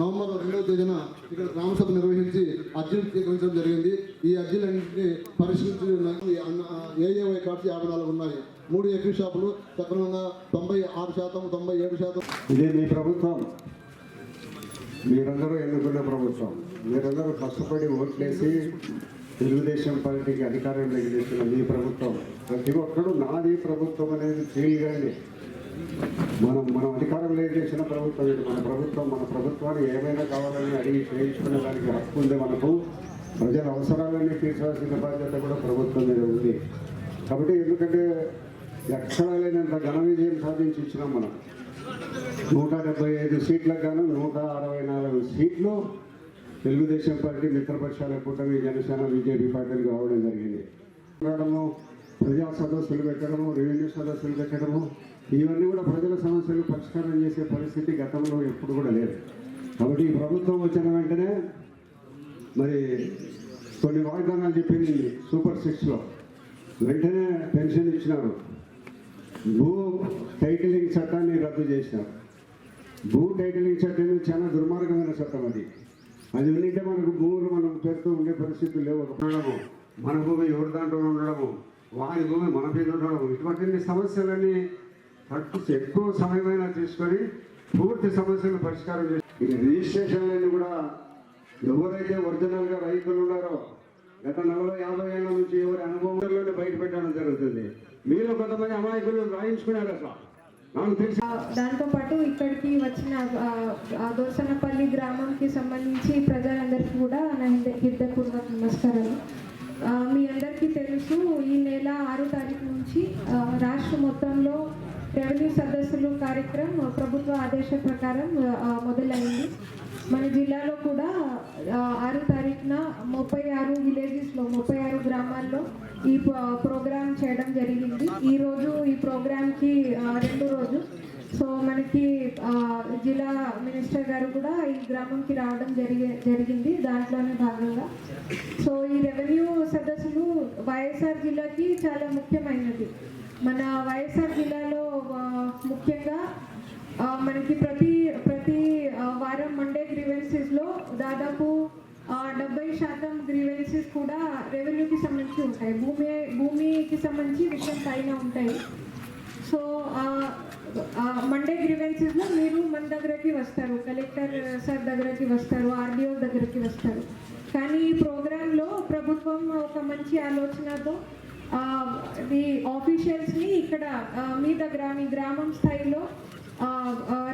November రెండవ తేదీన ఇక్కడ గ్రామసభ నిర్వహించి అర్జీలు స్వీకరించడం జరిగింది. ఈ అర్జీలన్నింటినీ పరిశీలించి ఏఏవై కార్డ్స్ యాభై నాలుగు ఉన్నాయి. మూడు ఎక్వి షాపులు సక్రమంగా తొంభై ఆరు శాతం తొంభై ఏడు శాతం. ఇదే మీ ప్రభుత్వం. మీరందరూ ఎన్నుకున్న ప్రభుత్వం. మీరందరూ కష్టపడి ఓట్లేసి తెలుగుదేశం పార్టీకి అధికారంలోకి తెచ్చిన మీ ప్రభుత్వం. ప్రతి ఒక్కరు నాది ప్రభుత్వం అనేది తెలియగానే మనం మనం మనం అధికారంలోకి తెచ్చిన ప్రభుత్వం ఇది. మన ప్రభుత్వం మన ప్రభుత్వాన్ని ఏమైనా కావాలని అడిగి చేయించుకునే దానికి హక్కు ఉంది మనకు. ప్రజల అవసరాలన్నీ తీర్చాల్సిన బాధ్యత కూడా ప్రభుత్వం మీద ఉంది. కాబట్టి ఎందుకంటే ఎక్కడ లేనంత ఘన విజయం సాధించి ఇచ్చినాం మనం. నూట డెబ్బై ఐదు సీట్లకు గాను నూట అరవై నాలుగు సీట్లు తెలుగుదేశం పార్టీ మిత్రపక్షాల కూటమి జనసేన బీజేపీ పార్టీలు కావడం జరిగింది. రావడము ప్రజా సదస్సులు పెట్టడము రెవెన్యూ సదస్సులు పెట్టడము ఇవన్నీ కూడా ప్రజల సమస్యలు పరిష్కారం చేసే పరిస్థితి గతంలో ఎప్పుడు కూడా లేదు. కాబట్టి ఈ ప్రభుత్వం వచ్చిన వెంటనే మరి కొన్ని వాగ్దానాలు చెప్పింది సూపర్ సిక్స్లో. వెంటనే పెన్షన్ ఇచ్చినారు. భూ టైటిలింగ్ చట్టాన్ని రద్దు చేసినారు భూ టైటిలింగ్ చట్టం చాలా దుర్మార్గమైన చట్టం అది. అది ఉండింటే మనకు భూములు మనం పెడుతూ ఉండే పరిస్థితులు లేవు. ఉండడము మన భూమి ఎవరి దాంట్లో ఉండడము. వారి భూమి మన మీద ఉండడం ఇటువంటి సమస్యలన్నీ తట్టు ఎక్కువ సమయమైనా తీసుకొని పూర్తి సమస్యలు పరిష్కారం చేసి ఈ రిజిస్ట్రేషన్లన్నీ కూడా ఎవరైతే ఒరిజినల్గా రైతులు ఉన్నారో గత నలభై యాభై ఏళ్ళ నుంచి ఎవరి అనుభవంలోనే బయట పెట్టడం జరుగుతుంది. మీలో కొంతమంది అమాయకులు రాయించుకున్నారు అసలు తెలిసి. దాంతో పాటు ఇక్కడికి వచ్చిన ఆ, దోసనపల్లి గ్రామంకి సంబంధించి ప్రజలందరికీ కూడా నా హృదయపూర్వక నమస్కారాలు. మీ అందరికీ తెలుసు ఈ నెల ఆరు తారీఖు నుంచి రాష్ట్ర మొత్తంలో రెవెన్యూ సదస్సులు కార్యక్రమం ప్రభుత్వ ఆదేశ ప్రకారం మొదలైంది. మన జిల్లాలో కూడా ఆరు ఆరో తారీఖున ముప్పై ఆరు విలేజెస్లో ముప్పై ఆరు గ్రామాల్లో ఈ ప్రోగ్రాం ప్రోగ్రామ్ చేయడం జరిగింది. ఈరోజు ఈ ప్రోగ్రామ్కి రెండు రోజు సో మనకి జిల్లా మినిస్టర్ గారు కూడా ఈ గ్రామంకి రావడం జరిగే జరిగింది. దాంట్లోనే భాగంగా. సో ఈ రెవెన్యూ సదస్సులు వైఎస్ఆర్ జిల్లాకి చాలా ముఖ్యమైనది మన వైఎస్ఆర్ జిల్లాలో ముఖ్యంగా మనకి ప్రతి ప్రతి వారం మండే గ్రీవెన్సెస్లో దాదాపు డెబ్బై శాతం గ్రీవెన్సెస్ కూడా రెవెన్యూకి సంబంధించి ఉంటాయి. భూమి భూమికి సంబంధించి విషయం పైన ఉంటాయి. సో మండే గ్రీవెన్సెస్లో మీరు మన దగ్గరకి వస్తారు. కలెక్టర్ సార్ దగ్గరకి వస్తారు ఆర్డీఓ దగ్గరకి వస్తారు. కానీ ఈ ప్రోగ్రాంలో ప్రభుత్వం ఒక మంచి ఆలోచనతో ఈ ఆఫీషియల్స్ని ఇక్కడ మీ దగ్గర మీ గ్రామం స్థాయిలో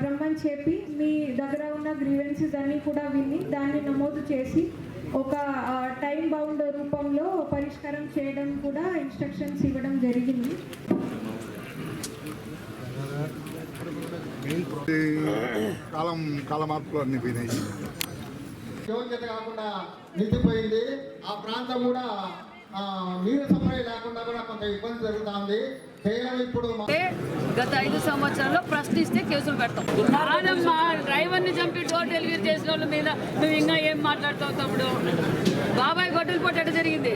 రమ్మని చెప్పి మీ దగ్గర ఉన్న గ్రీవెన్సెస్ అన్నీ కూడా విని దాన్ని నమోదు చేసి ఒక టైం బౌండ్ రూపంలో పరిష్కారం చేయడం కూడా ఇన్స్ట్రక్షన్స్ ఇవ్వడం జరిగింది ఈ కాలం కాల మార్పులు అన్ని పోయినాయి. యోగ్యత కాకుండా నిలిచిపోయింది. ఆ ప్రాంతం కూడా ఆ, నీరు సప్లై లేకుండా కూడా కొంత ఇబ్బంది జరుగుతుంది. కేవలం ఇప్పుడు గత ఐదు సంవత్సరాల్లో ప్రశ్నిస్తే కేసులు పెడతాం. కాదమ్మా డ్రైవర్ని చంపి డోర్ డెలివరీ చేసిన వాళ్ళ మీద నువ్వు ఇంకా ఏం మాట్లాడతావు తమ్ముడు? బాబాయ్ గొడ్డలు పొట్టట జరిగింది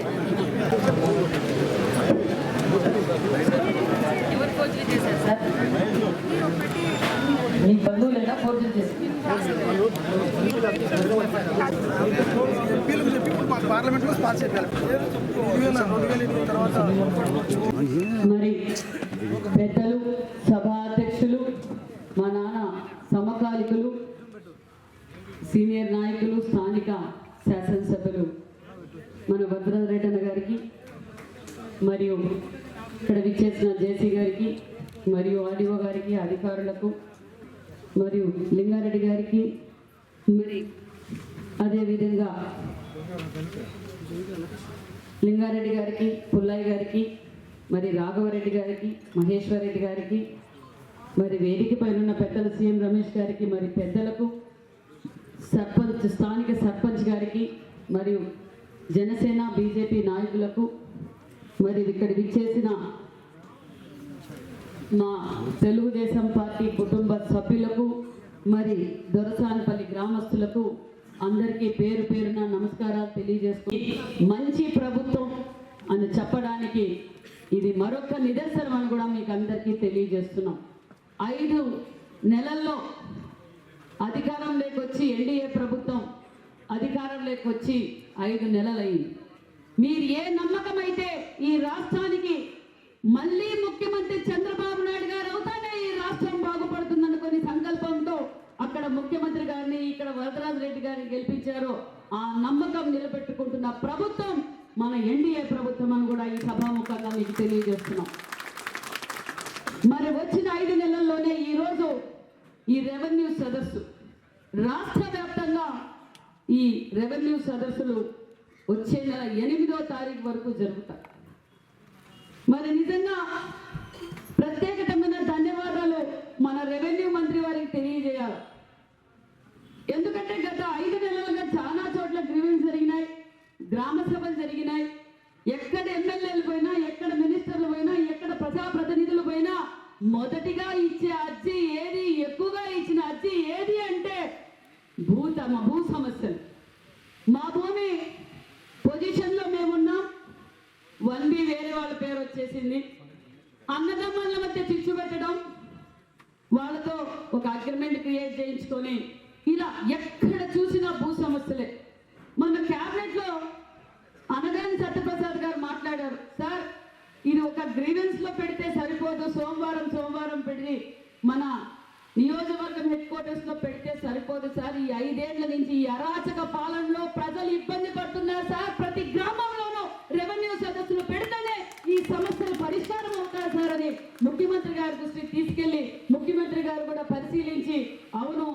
ఎవరు కోచింగ్ చేశారు సార్ మీ బంధువులైనా ఫోర్జరీ చేసి మరి పెద్దలు సభాధ్యక్షులు మా నాన్న సమకాలికులు సీనియర్ నాయకులు స్థానిక శాసనసభ్యులు మన భద్రరెడ్డన్న గారికి మరియు ఇక్కడ విచ్చేసిన జేసీ మరియు ఆర్డీఓ గారికి అధికారులకు మరియు లింగారెడ్డి గారికి మరి అదేవిధంగా లింగారెడ్డి గారికి పుల్లయ్య గారికి మరి రాఘవరెడ్డి గారికి మహేశ్వరరెడ్డి గారికి మరి వేదిక పైన ఉన్న పెద్దలు సీఎం రమేష్ గారికి మరి పెద్దలకు సర్పంచ్ స్థానిక సర్పంచ్ గారికి మరియు జనసేన బీజేపీ నాయకులకు మరి ఇక్కడ విచ్చేసిన మా తెలుగుదేశం పార్టీ కుటుంబ సభ్యులకు మరి దొరసానపల్లి గ్రామస్తులకు అందరికీ పేరు పేరున నమస్కారాలు తెలియజేసుకుని మంచి ప్రభుత్వం అని చెప్పడానికి ఇది మరొక నిదర్శనం అని కూడా మీకు అందరికీ తెలియజేస్తున్నాం. ఐదు నెలల్లో అధికారం లేకొచ్చి ఎన్డీఏ ప్రభుత్వం అధికారం లేకొచ్చి ఐదు నెలలైంది మీరు ఏ నమ్మకం అయితే ఈ రాష్ట్రానికి మళ్ళీ ముఖ్యమంత్రి ఇక్కడ ముఖ్యమంత్రి గారిని ఇక్కడ వరదరాజు రెడ్డి గారిని గెలిపించారో. ఆ నమ్మకం నిలబెట్టుకుంటున్న ప్రభుత్వం మన ఎన్డీఏ ప్రభుత్వం అని కూడా ఈ సభాముఖంగా మీకు తెలియజేస్తున్నాం. మరి వచ్చిన ఐదు నెలల్లోనే ఈరోజు ఈ రెవెన్యూ సదస్సు రాష్ట్ర వ్యాప్తంగా ఈ రెవెన్యూ సదస్సులు వచ్చే నెల ఎనిమిదో తారీఖు వరకు జరుగుతాయి. మరి నిజంగా ప్రత్యేకమైన ధన్యవాదాలు మన రెవెన్యూ మంత్రి వారికి తెలియజేయాలి. గ్రామ సభలు జరిగినాయి. ఎక్కడ ఎమ్మెల్యేలు పోయినా ఎక్కడ మినిస్టర్లు పోయినా ఎక్కడ ప్రజాప్రతినిధులు పోయినా మొదటిగా ఇచ్చే అర్జీ ఏది? ఎక్కువగా ఇచ్చిన అర్జీ ఏది అంటే భూతమ భూ సమస్యలు. మా భూమి పొజిషన్లో మేమున్నాం. వన్ బి వేరే వాళ్ళ పేరు వచ్చేసింది. అన్నదమ్ముల మధ్య చిచ్చు పెట్టడం వాళ్ళతో ఒక అగ్రిమెంట్ క్రియేట్ చేయించుకొని ఇలా ఎక్కడ చూసినా భూ సమస్యలే. మన క్యాబినెట్లో గారు మాట్లాడారు. సార్ ఇది ఒక గ్రీవెన్స్లో పెడితే సరిపోదు. సోమవారం సోమవారం పెట్టి మన నియోజకవర్గం హెడ్ క్వార్టర్స్లో పెడితే సరిపోదు సార్. ఈ ఐదేళ్ళ నుంచి ఈ అరాచక పాలనలో ప్రజలు ఇబ్బంది పడుతున్నారు సార్. ప్రతి గ్రామంలోనూ రెవెన్యూ సదస్సులు పెడితేనే ఈ సమస్యలు పరిష్కారం అవుతారు సార్ అని ముఖ్యమంత్రి గారి దృష్టికి తీసుకెళ్ళి ముఖ్యమంత్రి గారు కూడా పరిశీలించి అవును